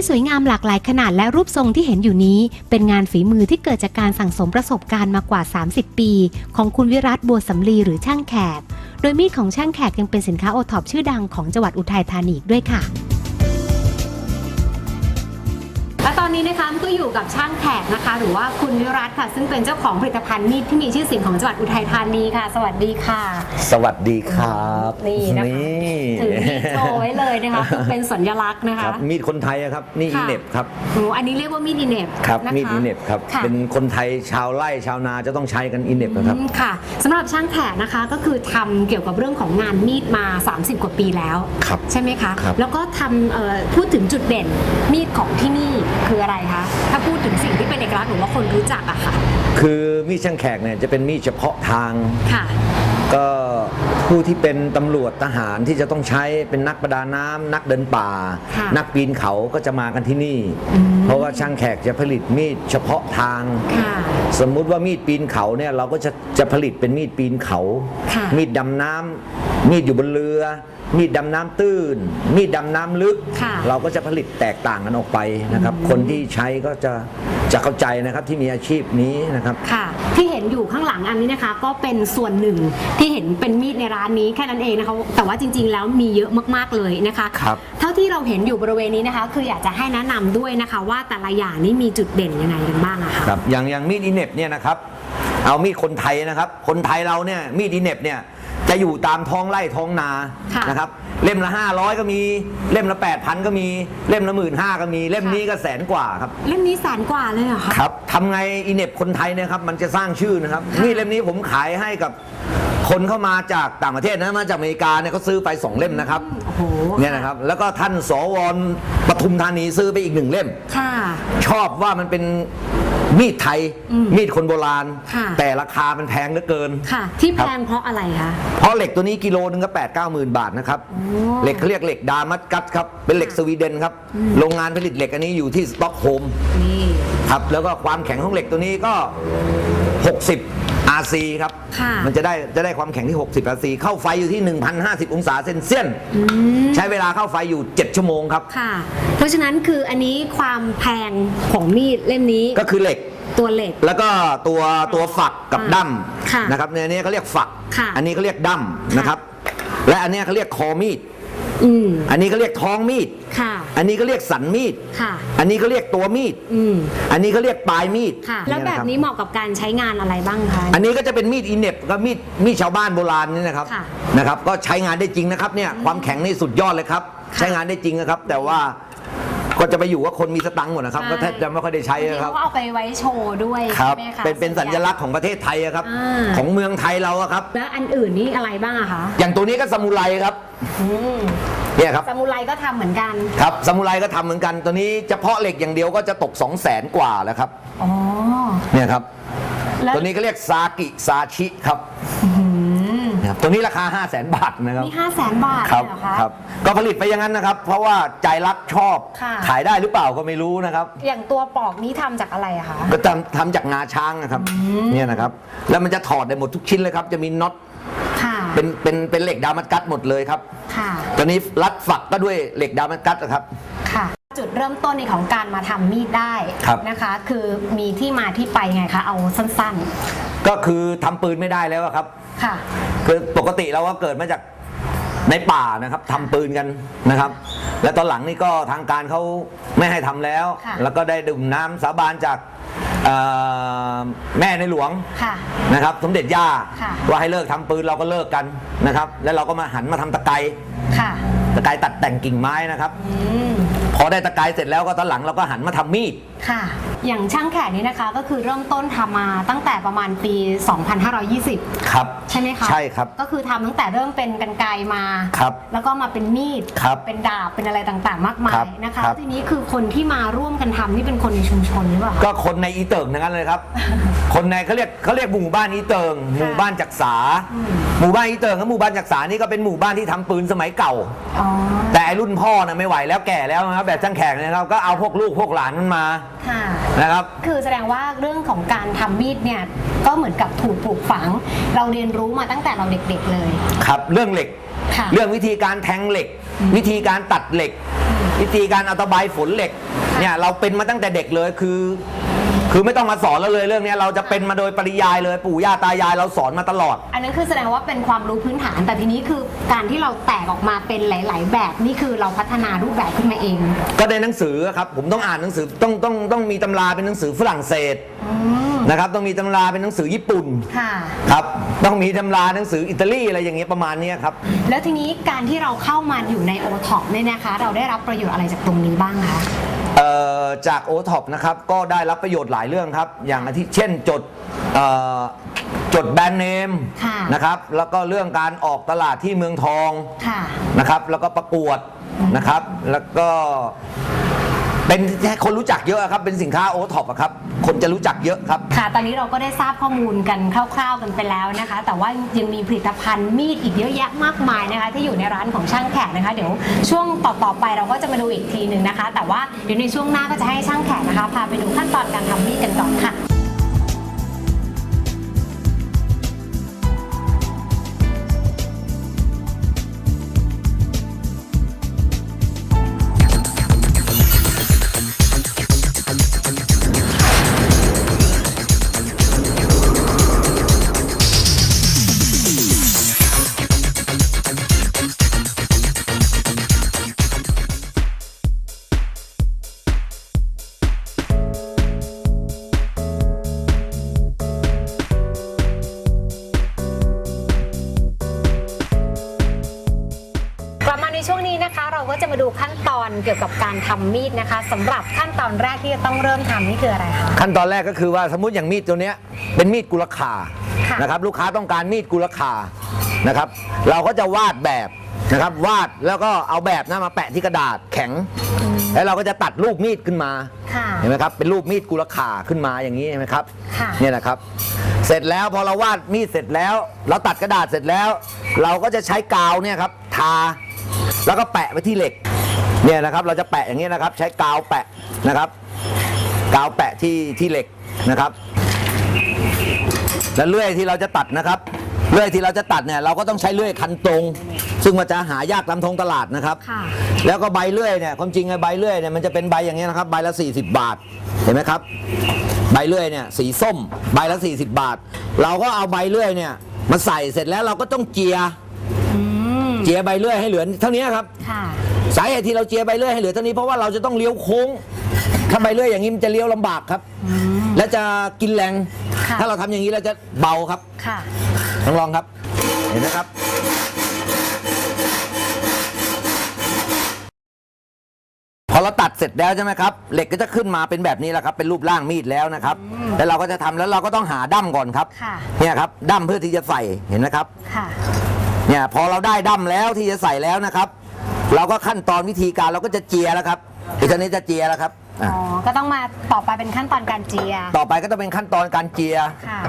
ที่สวยงามหลากหลายขนาดและรูปทรงที่เห็นอยู่นี้ เป็นงานฝีมือที่เกิดจากการสั่งสมประสบการณ์มากว่า 30 ปี ของคุณวิรัตบัวสำลีหรือช่างแขก โดยมีดของช่างแขกยังเป็นสินค้าโอท็อปชื่อดังของจังหวัดอุทัยธานีด้วยค่ะ อนนี้นะคะก็อยู่กับช่างแขกนะคะ หรือว่าคุณวิรัตค่ะ ซึ่งเป็นเจ้าของผลิตภัณฑ์มีดที่มีชื่อเสียงของจังหวัดอุทัยธานีค่ะ สวัสดีค่ะ สวัสดีครับนี่นะคะถือมีดโชว์ไว้เลยนะคะคือเป็นสัญลักษณ์นะคคะรับมีดคนไทยอะครับนี่ค่ะอีเน็บครับโอ้อันนี้เรียกว่ามีดอินเนบครับนะคะมีดอีเน็บครับค่ะเป็นคนไทยชาวไร่ชาวนาจะต้องใช้กันอีเน็บนะครับอืมค่ะสำหรับช่างแขกนะคะก็คือทำเกี่ยวกับเรื่องของงานมีดมา 30 กว่าปีแล้วครับใช่ไหมคะครับแล้วก็ทำเอ่อพูดถึงจุดเด่นมีดของที่นี่คืออะไรคะ ถ้าพูดถึงสิ่งที่เป็นเอกลักษณ์หรือว่าคนรู้จักอะค่ะ คือมีดช่างแขกเนี่ยจะเป็นมีดเฉพาะทาง ค่ะ ก็ผู้ที่เป็นตำรวจทหารที่จะต้องใช้เป็นนักประดาน้ำนักเดินป่า ค่ะนักปีนเขาก็จะมากันที่นี่ อืม เพราะว่าช่างแขกจะผลิตมีดเฉพาะทาง ค่ะ สมมุติว่ามีดปีนเขาเนี่ยเราก็จะจะผลิตเป็นมีดปีนเขา ค่ะมีดดำน้ำมีดอยู่บนเรือ มีดดำน้ำตื้น มีดดำน้ำลึก ค่ะเราก็จะผลิตแตกต่างกันออกไปนะครับ คนที่ใช้ก็จะจะเข้าใจนะครับที่มีอาชีพนี้นะครับ ค่ะ ที่เห็นอยู่ข้างหลังอันนี้นะคะ ก็เป็นส่วนหนึ่งที่เห็นเป็นมีดในร้านนี้แค่นั้นเองนะคะแต่ว่าจริง ๆ แล้วมีเยอะมากๆเลยนะคะ ครับ เท่าที่เราเห็นอยู่บริเวณนี้นะคะ คืออยากจะให้แนะนำด้วยนะคะ ว่าแต่ละอย่างนี้มีจุดเด่นยังไงกันบ้างอะคะ ครับอย่างอย่างมีดอีเน็บเนี่ยนะครับ เอามีดคนไทยนะครับ คนไทยเราเนี่ยมีดอีเน็บเนี่ย จะอยู่ตามท้องไร่ท้องนาค่ะนะครับ เล่มละ 500 ก็มี เล่มละ 8,000 ก็มีเล่มละหมื่นห้าก็มี เล่มนี้ก็แสนกว่าครับ เล่มนี้แสนกว่าเลยเหรอคะ ครับทำไงอีเน็บคนไทยเนี่ยครับ มันจะสร้างชื่อนะครับค่ะมีดเล่มนี้ผมขายให้กับ คนเข้ามาจากต่างประเทศนะมาจากอเมริกาเนี่ยเขาซื้อไปสองเล่มนะครับโอ้โหเนี่ยนะครับ แล้วก็ท่านสวปทุมธานีซื้อไปอีกหนึ่งเล่ม ค่ะ ชอบว่ามันเป็นมีดไทย อืมมีดคนโบราณ ค่ะ แต่ราคามันแพงเหลือเกิน ค่ะ ที่แพงเพราะอะไรคะ เพราะเหล็กตัวนี้กิโลนึงก็8 9 0 0 0 0บาทนะครับ โอ้เหล็กเขาเรียกเหล็กดามัสกัสครับ เป็นเหล็กสวีเดนครับ โรงงานผลิตเหล็กอันนี้อยู่ที่สต็อกโฮล์มนี่ ครับ แล้วก็ความแข็งของเหล็กตัวนี้ก็ 60 RC ครับ ค่ะ มันจะได้จะได้ความแข็งที่ 60 RC เข้าไฟอยู่ที่ 1,050 องศาเซนเซียน อืมใช้เวลาเข้าไฟอยู่ 7 ชั่วโมงครับ ค่ะ เพราะฉะนั้นคืออันนี้ความแพงของมีดเล่มนี้ก็คือเหล็ก ตัวเหล็ก แล้วก็ตัวตัวฝักกับอ่าดั้มค่ะนะครับในนี้เขาเรียกฝัก ค่ะอันนี้เขาเรียกดั้มค่ะนะครับ และอันนี้เขาเรียกคอมีด อืมอันนี้เขาเรียกท้องมีด ค่ะ อันนี้เขาเรียกสันมีด ค่ะ อันนี้เขาเรียกตัวมีด อืมอันนี้เขาเรียกปลายมีดค่ะเยแล้วแบบะครันี้เหมาะกับการใช้งานอะไรบ้างคะ อันนี้ก็จะเป็นมีดอินเน็บกับมีดมีดชาวบ้านโบราณนี่นะครับ ค่ะ นะครับ ก็ใช้งานได้จริงนะครับเนี่ยความแข็งนี่สุดยอดเลยครับค่ะใช้งานได้จริงนะครับ แต่ว่า ก็จะไปอยู่ว่าคนมีสตังค์หมดนะครับใช่ก็แทบจะไม่ค่อยได้ใช้บางทีนะครับเขาก็เอาไปไว้โชว์ด้วยครับ ใช่ไหมคะเป็นเป็นสัญลักษณ์ของประเทศไทยอะครับอ่าของเมืองไทยเราอะครับ แล้วอันอื่นนี่อะไรบ้างอะคะอย่างตัวนี้ก็ซามูไรครับอืมเนี่ยครับ ซามูไรก็ทำเหมือนกัน ครับซามูไรก็ทำเหมือนกัน ตัวนี้เฉพาะเหล็กอย่างเดียวก็จะตก 2 0 0แสนกว่าแล้วครับ อ๋อ เนี่ยครับ แล้ว ตัวนี้ก็เรียกซากิซาชิครับ อืม นะครับตัวนี้ราคา 5 0 0แสนบาทนะครับนี่ห้าแสนบาทครับเลยเหรอคะ ครับก็ผลิตไปอย่างนั้นนะครับ เพราะว่าใจรักชอบค่ะ ขายได้หรือเปล่าก็ไม่รู้นะครับ อย่างตัวปอกนี้ทำจากอะไรอะคะ ก็ทำทำจากงาช้างนะครับเนี่ยนะครับแล้วมันจะถอดได้หมดทุกชิ้นเลยครับ จะมีน็อตค่ะ เป็นเป็นเป็นเหล็กดามัสกัสหมดเลยครับค่ะตัวนี้รัดฝักก็ด้วยเหล็กดามัสกัสนะครับ ค่ะ จุดเริ่มต้นในของการมาทำมีดได้ครับ นะคะ คือมีที่มาที่ไปไงคะ เอาสั้นก็คือทำปืนไม่ได้แล้วอะครับ ๆ ค่ะ คือปกติเราก็เกิดมาจากในป่านะครับทำปืนกันนะครับ และตอนหลังนี่ก็ทางการเขาไม่ให้ทำแล้ว ค่ะ แล้วก็ได้ดื่มน้ำสาบานจากเอ่อแม่ในหลวง ค่ะ นะครับสมเด็จย่าค่ะ ว่าให้เลิกทำปืนเราก็เลิกกันนะครับ แล้วเราก็มาหันมาทำตะไคร้ค่ะตะไคร้ตัดแต่งกิ่งไม้นะครับ อืม พอได้ตะไคร้เสร็จแล้วก็ตอนหลังเราก็หันมาทำมีด ค่ะ อย่างช่างแขกนี้นะคะก็คือเริ่มต้นทำมาตั้งแต่ประมาณปี 2520 ครับ ใช่ไหมคะใช่ครับก็คือทำตั้งแต่เริ่มเป็นกันไกรมา ครับแล้วก็มาเป็นมีด ครับเป็นดาบ เป็นอะไรต่างๆ มากมาครัยบนะคะ ครับ ทีนี้คือคนที่มาร่วมกันทำนี่เป็นคนในชุมชนหรือเปล่าคะ ก็คนในอีเติงทั้งนั้นเลยครับ คนในเขาเรียกเขาเรียกหมู่บ้านอีเติง หมู่บ้านจักษา อืม หมู่บ้านอีเติงกับหมู่บ้านจักษานี่ก็เป็นหมู่บ้านที่ทำปืนสมัยเก่า อ๋อ แต่ไอ้รุ่นพ่อนะไม่ไหวแล้วแก่แล้วนะครับแบบจ้างแขกเนยนะครับก็เอาพวกลูกพวกหลานมันมาค่ะ นะครับ คือแสดงว่าเรื่องของการทำมีดเนี่ยก็เหมือนกับถูกปลูกฝัง เราเรียนรู้มาตั้งแต่เราเด็กๆเลย ครับเรื่องเหล็ก ค่ะเรื่องวิธีการแทงเหล็ก วิธีการตัดเหล็ก วิธีการเอาตะไบฝนเหล็กเนี่ยเราเป็นมาตั้งแต่เด็กเลยคือ คือไม่ต้องมาสอนเราเลยเรื่องเนี้ยเราจะเป็นมาโดยปริยายเลยปู่ย่าตายายเราสอนมาตลอด อันนั้นคือแสดงว่าเป็นความรู้พื้นฐาน แต่ทีนี้คือการที่เราแตกออกมาเป็นหลาย ๆ แบบนี่คือเราพัฒนารูปแบบขึ้นมาเอง ก็ในหนังสือครับผมต้องอ่านหนังสือต้องต้องต้องมีตำราเป็นหนังสือฝรั่งเศสนะครับต้องมีตำราเป็นหนังสือญี่ปุ่นค่ะ ครับต้องมีตำราหนังสืออิตาลีอะไรอย่างเงี้ยประมาณเนี้ยครับ แล้วทีนี้การที่เราเข้ามาอยู่ในโอท็อปเนี่ยนะคะ เราได้รับประโยชน์อะไรจากตรงนี้บ้างคะ เอ่อจากโอท็อปนะครับก็ได้รับประโยชน์หลายเรื่องครับ อย่างอาทิเช่นจดเอ่อจดแบรนด์เนมค่ะ นะครับแล้วก็เรื่องการออกตลาดที่เมืองทอง ค่ะ นะครับแล้วก็ประกวดนะครับแล้วก็เป็นให้คนรู้จักเยอะครับเป็นสินค้าโอท็อปครับ คนจะรู้จักเยอะครับ ค่ะ ตอนนี้เราก็ได้ทราบข้อมูลกันคร่าว ๆกันไปแล้วนะคะ แต่ว่ายังมีผลิตภัณฑ์มีดอีกเยอะแยะมากมายนะคะ ที่อยู่ในร้านของช่างแขกนะคะ เดี๋ยวช่วงต่อๆไปเราก็จะมาดูอีกทีหนึ่งนะคะ แต่ว่าเดี๋ยวในช่วงหน้าก็จะให้ช่างแขกนะคะ พาไปดูขั้นตอนการทำมีดกันก่อนค่ะ กี่ยวกับการทำมีดนะคะสำหรับขั้นตอนแรกที่จะต้องเริ่มทำนี่คืออะไรคะขั้นตอนแรกก็คือว่าสมมติอย่างมีดตัวเนี้ยเป็นมีดกุลขาค่ะนะครับลูกค้าต้องการมีดกุลขานะครับ เราก็จะวาดแบบนะครับวาดแล้วก็เอาแบบนั้นมาแปะที่กระดาษแข็ง แล้วเราก็จะตัดรูปมีดขึ้นมาค่ะเห็นไหมครับเป็นรูปมีดกุลขาขึ้นมาอย่างนี้เห็นไหมครับค่ะเนี่ยนะครับ เสร็จแล้วพอเราวาดมีดเสร็จแล้ว เราตัดกระดาษเสร็จแล้ว เราก็จะใช้กาวเนี่ยครับทาแล้วก็แปะไปที่เหล็ก เนี่ยนะครับเราจะแปะอย่างนี้ยนะครับ ใช้กาวแปะนะครับ กาวแปะที่ที่เหล็กนะครับ และเลื่อยที่เราจะตัดนะครับ เลื่อยที่เราจะตัดเนี่ยเราก็ต้องใช้เลื่อยคันตรง ซึ่งมันจะหายากตามท้องตลาดนะครับ ค่ะแล้วก็ใบเลื่อยเนี่ยความจริงไอ้ใบเลื่อยเนี่ยมันจะเป็นใบอย่างเงี้ยนะครับ ใบละ 40 บาทเห็นไหมครับ ใบเลื่อยเนี่ยสีส้ม ใบละ 40 บาท เราก็เอาใบเลื่อยเนี่ยมาใส่เสร็จแล้วเราก็ต้องเจียอืมเจียใบเลื่อยให้เหลือเท่านี้ครับ ค่ะ สาเหตุที่เราเจียใบเลื่อยให้เหลือเท่านี้เพราะว่าเราจะต้องเลี้ยวโค้งถ้าใบเลื่อยอย่างนี้มันจะเลี้ยวลำบากครับ และจะกินแรง ค่ะ ถ้าเราทำอย่างนี้เราจะเบาครับค่ะลองลองครับ เห็นไหมครับ พอเราตัดเสร็จแล้วใช่ไหมครับ เหล็กก็จะขึ้นมาเป็นแบบนี้แหละครับ เป็นรูปร่างมีดแล้วนะครับ แล้วเราก็จะทำแล้วเราก็ต้องหาดั้มก่อนครับ ค่ะ เนี่ยครับดั้มเพื่อที่จะใส่เห็นไหมครับ ค่ะ เนี่ยพอเราได้ดั้มแล้วที่จะใส่แล้วนะครับ เราก็ขั้นตอนวิธีการเราก็จะเจียแล้วครับอีกทีนี้จะเจียแล้วครับอะอ๋อ ก็ต้องมาต่อไปเป็นขั้นตอนการเจีย ต่อไปก็จะเป็นขั้นตอนการเจีย ค่ะ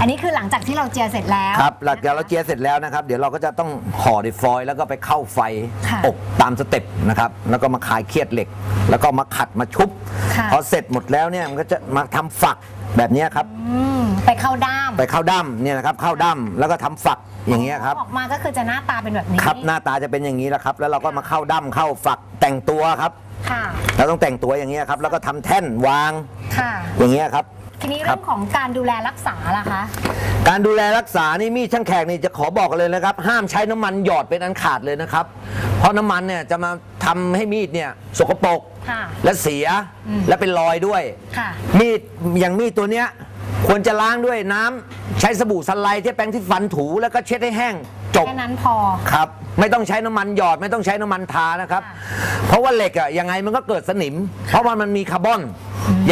อันนี้คือหลังจากที่ เราเจียเสร็จแล้ว ครับหลังจากเราเจียเสร็จแล้วนะครับ เดี๋ยวเราก็จะต้องห่อด้วยฟอยล์แล้วก็ไปเข้าไฟค่ะ อบตามสเต็ปนะครับ แล้วก็มาคลายเครียดเหล็ก แล้วก็มาขัดมาชุบค่ะพอเสร็จหมดแล้วเนี่ยมันก็จะมาทำฝักแบบเนี้ยครับ อืมไปเข้าด้ามไปเข้าดั้มเนี่ยนะครับเข้าดั้มแล้วก็ทำฝักอย่างเงี้ยครับ ออกมาก็คือจะหน้าตาเป็นแบบนี้ครับหน้าตาจะเป็นอย่างนี้แหละครับ แล้วเราก็มาเข้าดั้มเข้าฝักแต่งตัวครับ ค่ะ เราต้องแต่งตัวอย่างเงี้ยครับ แล้วก็ทำแท่นวางค่ะ อย่างเงี้ยครับ ทีนี้ครัเรื่บ องของการดูแลรักษาล่ะคะ การดูแลรักษานี่มีดช่างแขกนี่จะขอบอกกันเลยนะครับ ห้ามใช้น้ำมันหยอดเป็นอันขาดเลยนะครับ เพราะน้ำมันเนี่ยจะมาทำให้มีดเนี่ยสกปรกค่ะและเสียอืม และเป็นรอยด้วย ค่ะ มีดอย่างมีดตัวเนี้ย ควรจะล้างด้วยน้ำใช้สบู่สไลด์ที่แปรงที่ฟันถูแล้วก็เช็ดให้แห้งจบ แค่นั้นพอ ครับ ไม่ต้องใช้น้ำมันหยอดไม่ต้องใช้น้ำมันทานะครับ ค่ะเพราะว่าเหล็กอะยังไงมันก็เกิดสนิม เพราะว่ามันมีคาร์บอน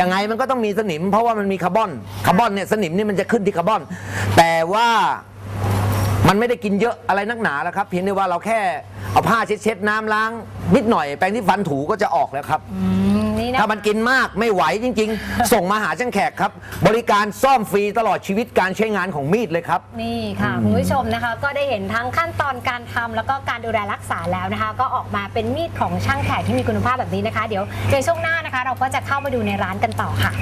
ยังไงมันก็ต้องมีสนิม เพราะว่ามันมีคาร์บอนคาร์บอนเนี่ยสนิมนี่มันจะขึ้นที่คาร์บอน แต่ว่ามันไม่ได้กินเยอะอะไรนักหนาแล้วครับ เพียงแต่ว่าเราแค่เอาผ้าเช็ดๆน้ำล้างนิดหน่อยแปรงที่ฟันถูก็จะออกแล้วครับ อืมนี่ นี้นะ ถ้ามันกินมากไม่ไหวจริง ๆ ส่งมาหาช่างแขกครับ บริการซ่อมฟรีตลอดชีวิตการใช้งานของมีดเลยครับ นี่ค่ะคุณผู้ชมนะคะ ก็ได้เห็นทั้งขั้นตอนการทำแล้วก็การดูแลรักษาแล้วนะคะ ก็ออกมาเป็นมีดของช่างแขกที่มีคุณภาพแบบนี้นะคะ เดี๋ยวในช่วงหน้านะคะ เราก็จะเข้ามาดูในร้านกันต่อค่ะ